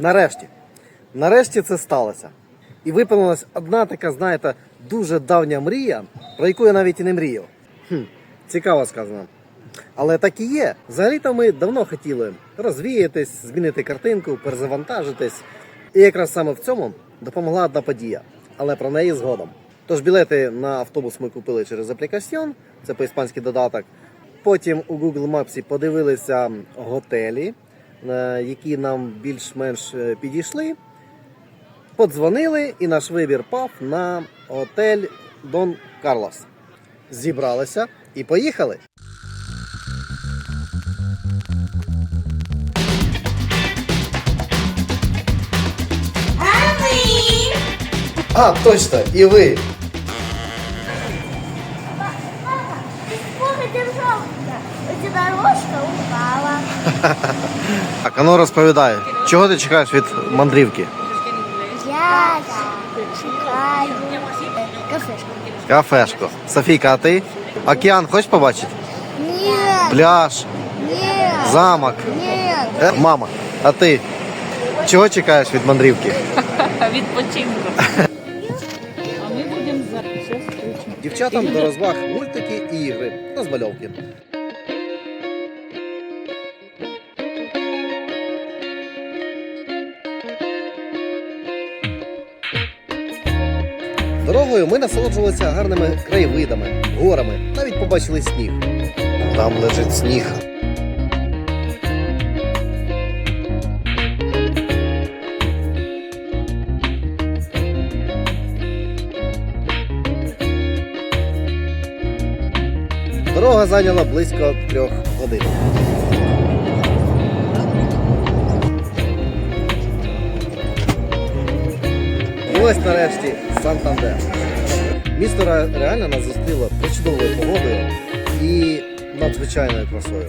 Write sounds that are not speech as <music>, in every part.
Нарешті. Нарешті це сталося. І виповнилась одна така, знаєте, дуже давня мрія, про яку я навіть і не мріяв. Хм, цікаво сказано. Але так і є. Взагалі-то ми давно хотіли розвіятись, змінити картинку, перезавантажитись. І якраз саме в цьому допомогла одна подія, але про неї згодом. Тож білети на автобус ми купили через аплікаціон, це по-іспанськи додаток. Потім у Google Maps подивилися готелі, е, які нам більш-менш е, підійшли. Подзвонили, і наш вибір пав на готель Дон Карлос. Зібралися і поїхали. А точно, і ви. <laughs> А ну розповідай, чого ти чекаєш від мандрівки? Я шукаю кафешку. Кафешку. Софійка, а ти? Океан хочеш побачити? Ні. Пляж, Ні. замок. Ні. Е, мама, а ти? Чого чекаєш від мандрівки? <laughs> відпочинку. А ми будемо за зараз. Дівчатам до розваг мультики і ігри та. Дорогою ми насолоджувалися гарними краєвидами, горами, навіть побачили сніг. Там лежить сніг. Дорога зайняла близько трьох годин. Ось нарешті Сантандер. Місто реально нас зустріло причудовою погодою і надзвичайною красою.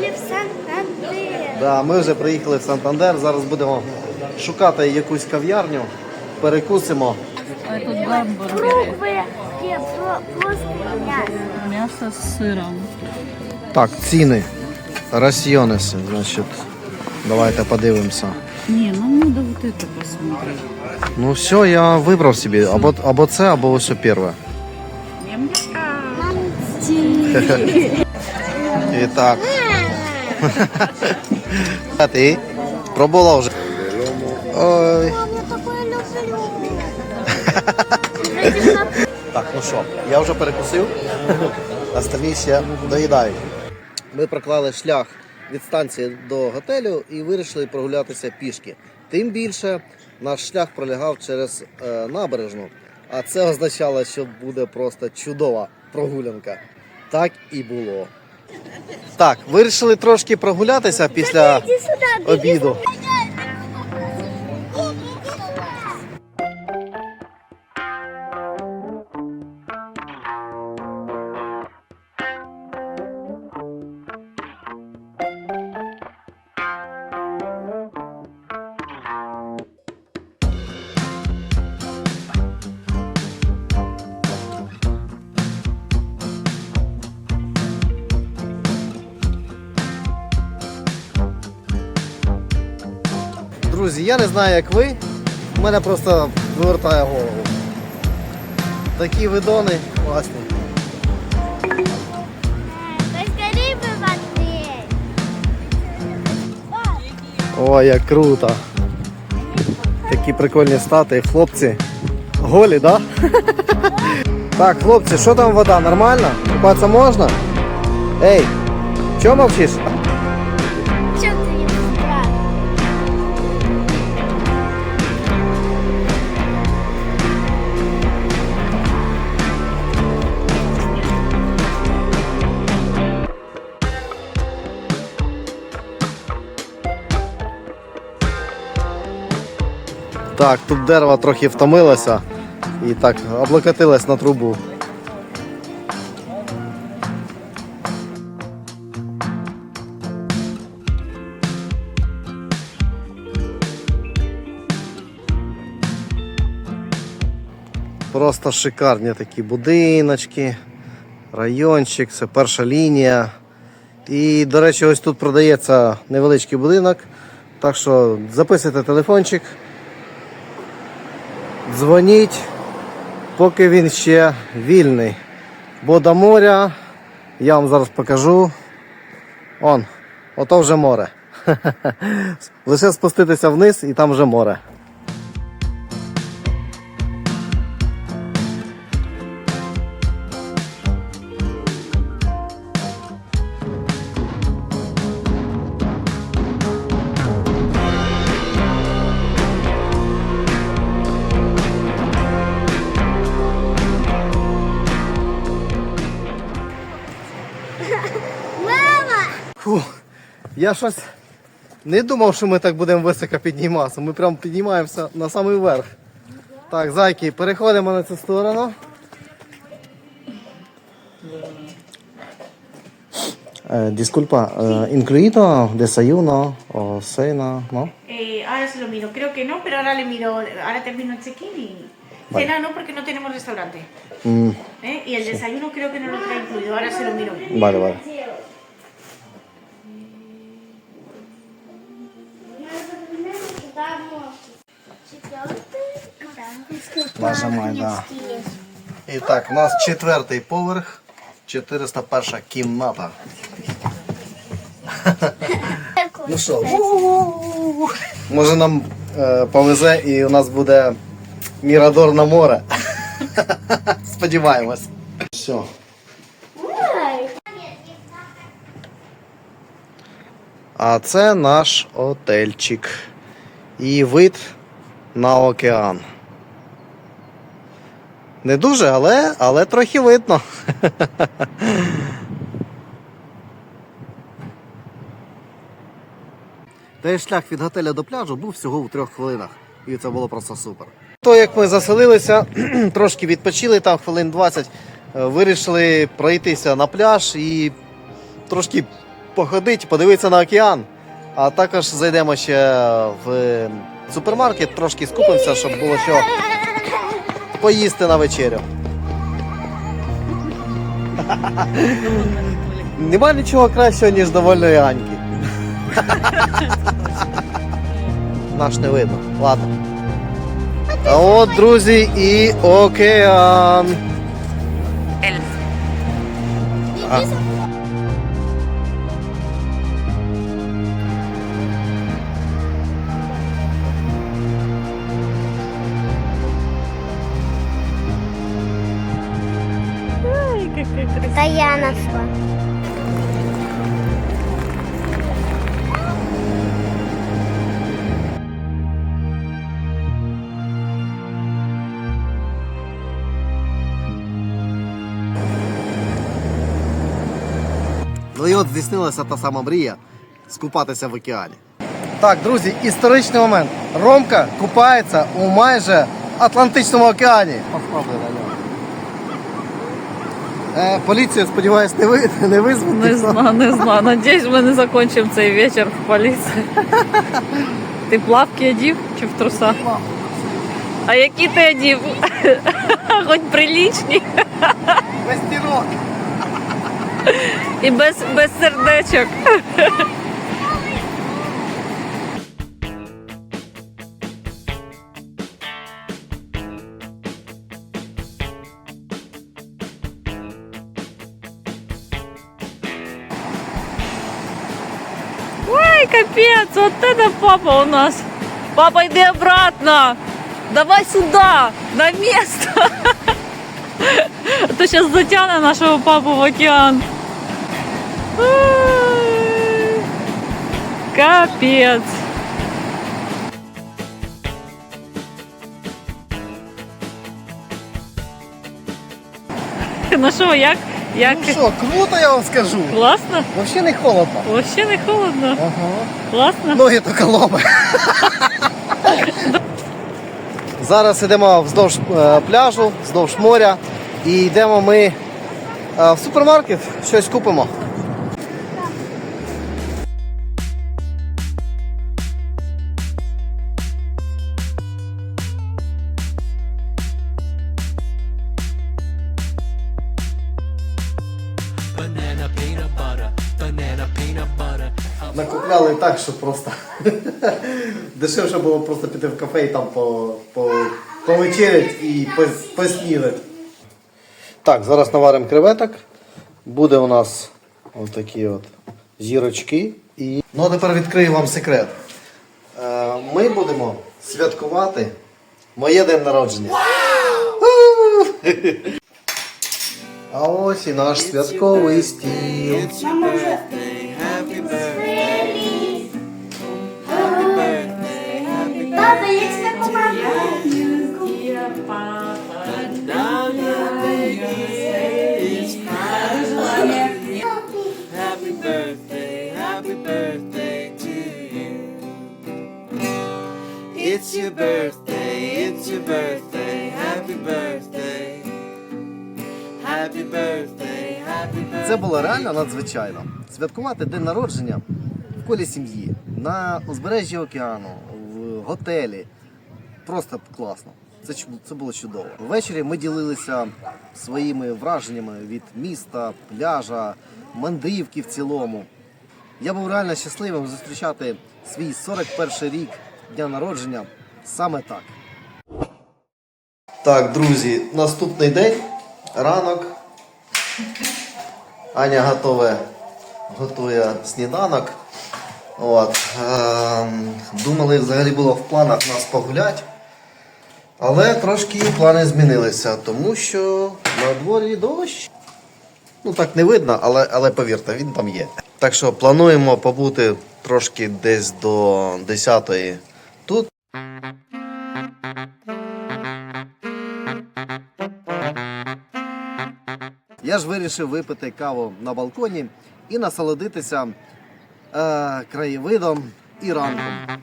Мы в Сантандер. Да, ми вже приїхали в Сантандер. Зараз будемо шукати якусь кав'ярню, перекусимо. А тут. М'ясо з сиром. Так, ціни. Расьйонеси, значить. Давайте подивимося. Ні, ну надо вот это посмотреть. Ну все, я вибрав собі. Або, або це, або ось перше. І так. А ти? Пробувала вже. Ой. Я такое люблю. <laughs> Так, ну що, я вже перекусив, остальні ще доїдають. Ми проклали шлях від станції до готелю і вирішили прогулятися пішки. Тим більше наш шлях пролягав через е, набережну, а це означало, що буде просто чудова прогулянка. Так і було. Так, вирішили трошки прогулятися після обіду. Друзі, я не знаю, як ви. У мене просто вивертає голову. Такі видони класні. Ой, як круто. Такі прикольні стати, хлопці. Голі, да? Так, хлопці, що там вода? Нормально? Купатися можна? Ей, чого мовчиш? Так, тут дерево трохи втомилося. І так, облокотилась на трубу. Просто шикарні такі будиночки, райончик, це перша лінія. І, до речі, ось тут продається невеличкий будинок. Так що записуйте телефончик, дзвоніть, поки він ще вільний. Бо до моря я вам зараз покажу. Он, ото вже море. <laughs> Лише спуститися вниз і там вже море. Я щось не думав, що ми так будемо високо підніматися. Ми прям піднімаємося на самий верх. Так, зайки, переходимо на цю сторону. Eh, disculpa, eh, incluido desayuno o cena, ¿no? Eh, ahora se lo miro, creo que no, pero ahora le miro, ahora termino el check-in y... Vale. Cena no, porque no tenemos restaurante. Mm, ¿eh? Y el sí. desayuno creo que no lo trae incluido, ahora se lo miro. vale, vale. Нажимай, да. І так, у нас четвертий поверх, 401 кімната. Ну що, може нам е, повезе і у нас буде Мірадор на море. <laughs> Сподіваємось. Все. А це наш отельчик. І вид на океан. Не дуже, але, але трохи видно. Та й шлях від готеля до пляжу був всього у трьох хвилинах. І це було просто супер. То як ми заселилися, <clears throat> трошки відпочили там хвилин 20, е, вирішили пройтися на пляж і трошки походити, подивитися на океан. А також зайдемо ще в супермаркет, трошки скупимося, щоб було що поїсти на вечерю. <laughs> Нема нічого кращого, ніж довольної Аньки. <laughs> Наш не видно. Ладно. А от, друзі, і океан. А. Это я нашла. Ну і от здійснилася та сама мрія скупатися в океані. Так, друзі, історичний момент. Ромка купається у майже Атлантичному океані. Попробуй на нього. Е, поліцію, сподіваюсь, не, ви, <laughs> не визвана. Не знаю, не знаю. Надіюсь, ми не закінчимо цей вечір в поліції. Ти плавки одів чи в трусах? А які ти одів? <laughs> Хоч прилічні Без тірок. і без, без сердечок. Капец, вот это папа у нас. Папа, иди обратно. Давай сюда, на место. <laughs> А сейчас затянет нашего папу в океан. Капец. Ну як? Як? Ну що, круто, я вам скажу. Класно? Взагалі не холодно. Взагалі не холодно. Ага. Класно? Ноги то коломи. Зараз йдемо вздовж е, пляжу, вздовж моря. І йдемо ми е, в супермаркет, щось купимо. Накупляли так, що просто <laughs> дешевше було просто піти в кафе і там по, по, повечерять і пос- поснідати. Так, зараз наваримо креветок. Буде у нас отакі от зірочки. І... Ну а тепер відкрию вам секрет. Е, Ми будемо святкувати моє день народження. А ось і наш святковий стіл. Це було реально надзвичайно. Святкувати день народження в колі сім'ї, на узбережжі океану, в готелі. Просто класно. Це, це було чудово. Ввечері ми ділилися своїми враженнями від міста, пляжа, мандрівки в цілому. Я був реально щасливим зустрічати свій 41 рік дня народження саме так. Так, друзі, наступний день, ранок. Аня готове, готує сніданок. От. ем, думали, взагалі було в планах нас погуляти. Але трошки плани змінилися, тому що на дворі дощ. Ну так не видно, але, але повірте, він там є. Так що плануємо побути трошки десь до 10-ї Я ж вирішив випити каву на балконі і насолодитися е, краєвидом і ранком.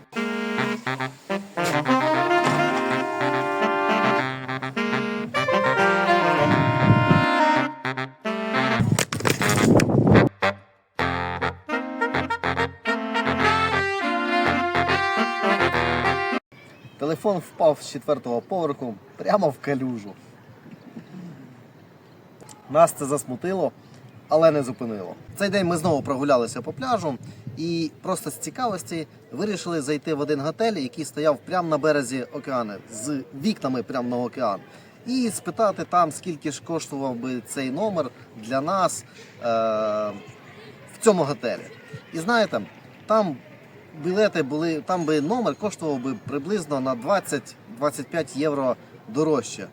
Телефон впав з четвертого поверху прямо в калюжу. Нас це засмутило, але не зупинило. Цей день ми знову прогулялися по пляжу і просто з цікавості вирішили зайти в один готель, який стояв прямо на березі океану, з вікнами прямо на океан. І спитати там, скільки ж коштував би цей номер для нас е- в цьому готелі. І знаєте, там білети були, там би номер коштував би приблизно на 20-25 євро дорожче.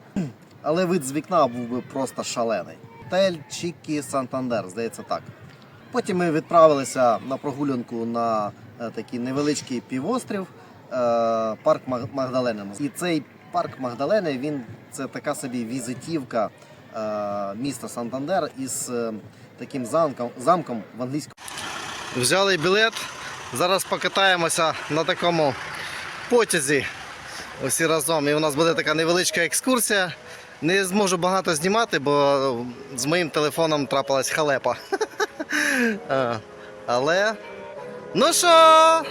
Але вид з вікна був би просто шалений. Тель Чікі Сантандер, здається так. Потім ми відправилися на прогулянку на е, такий невеличкий півострів, е, парк Маг- Магдалени. І цей парк Магдалени він це така собі візитівка е, міста Сантандер із таким замком, замком в англійському. Взяли білет. Зараз покатаємося на такому потязі усі разом. І у нас буде така невеличка екскурсія. Не зможу багато знімати, бо з моїм телефоном трапилась халепа. <laughs> Е, Але. Ну що? Папа,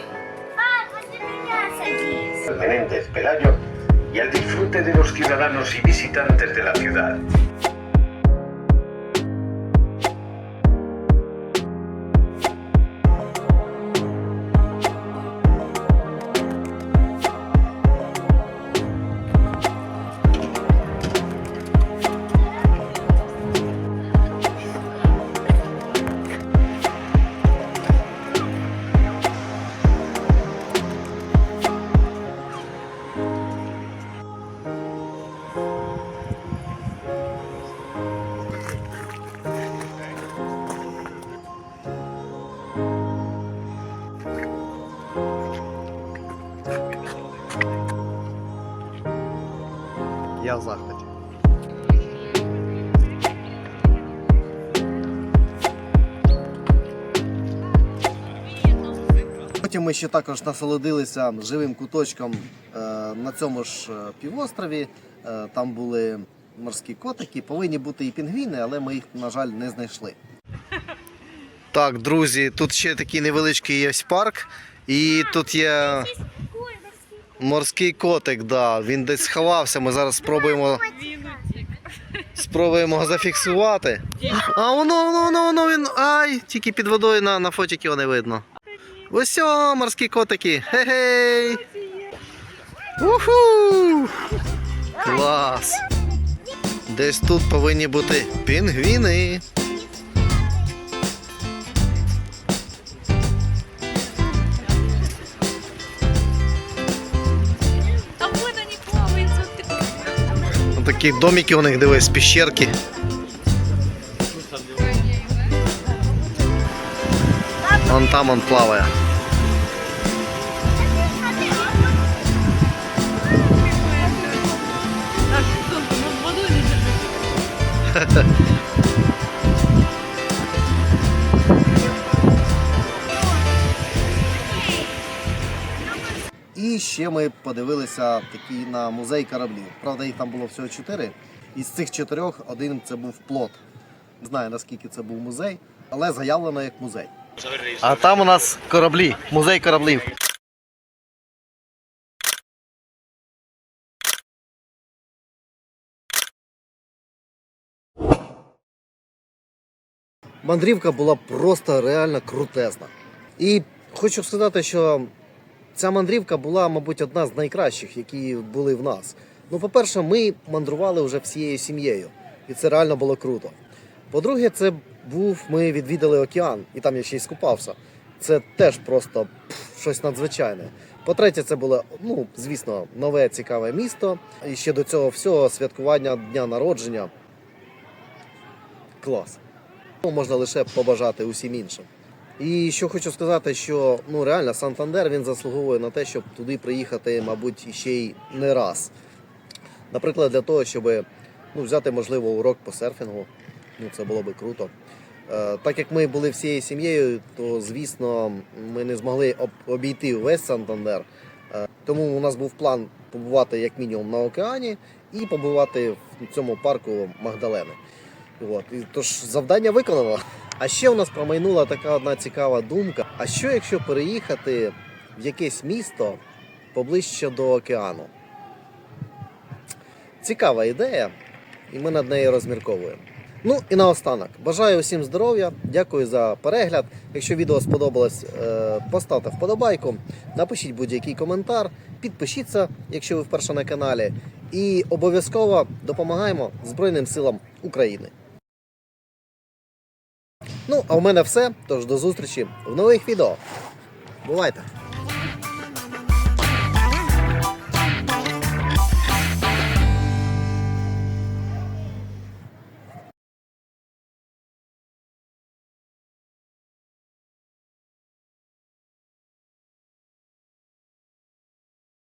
возле меня садись. Menéndez Pelayo y al disfrute de los ciudadanos y visitantes de la ciudad. Ми ще також насолодилися живим куточком е, на цьому ж е, півострові. Е, там були морські котики, повинні бути і пінгвіни, але ми їх, на жаль, не знайшли. <laughs> Так, друзі, тут ще такий невеличкий є парк, і тут є морський котик, да. він десь сховався. Ми зараз спробуємо, спробуємо його зафіксувати. А воно, воно, воно, воно він. Ай! Тільки під водою на, на фотіки його не видно. Ось о, морські котики. Хе-хей! Уху! Клас! Десь тут повинні бути пінгвіни. Такі домики у них дивись, піщерки. Там он плаває. І ще ми подивилися такі на музей кораблів. Правда, їх там було всього чотири. Із цих чотирьох один це був плот. Не знаю наскільки це був музей, але заявлено як музей. А там у нас кораблі, музей кораблів. Мандрівка була просто реально крутезна. І хочу сказати, що ця мандрівка була, мабуть, одна з найкращих, які були в нас. Ну, по-перше, ми мандрували вже всією сім'єю, і це реально було круто. По-друге, це був, ми відвідали океан, і там я ще й скупався. Це теж просто пф, щось надзвичайне. По-третє, це було, ну, звісно, нове цікаве місто. І ще до цього всього святкування дня народження. Клас. Ну, можна лише побажати усім іншим. І що хочу сказати, що ну реально Сантандер він заслуговує на те, щоб туди приїхати, мабуть, ще й не раз. Наприклад, для того, щоб ну, взяти, можливо, урок по серфінгу. Ну, це було би круто. Е, так як ми були всією сім'єю, то звісно ми не змогли обійти весь Сантандер. Тому у нас був план побувати як мінімум на океані і побувати в цьому парку Магдалени. От. І, тож завдання виконано. А ще у нас промайнула така одна цікава думка. А що якщо переїхати в якесь місто поближче до океану? Цікава ідея, і ми над нею розмірковуємо. Ну і наостанок. Бажаю усім здоров'я, дякую за перегляд. Якщо відео сподобалось, е, поставте вподобайку, напишіть будь-який коментар, підпишіться, якщо ви вперше на каналі. І обов'язково допомагаємо Збройним силам України. Ну, а у мене все. Тож до зустрічі в нових відео. Бувайте!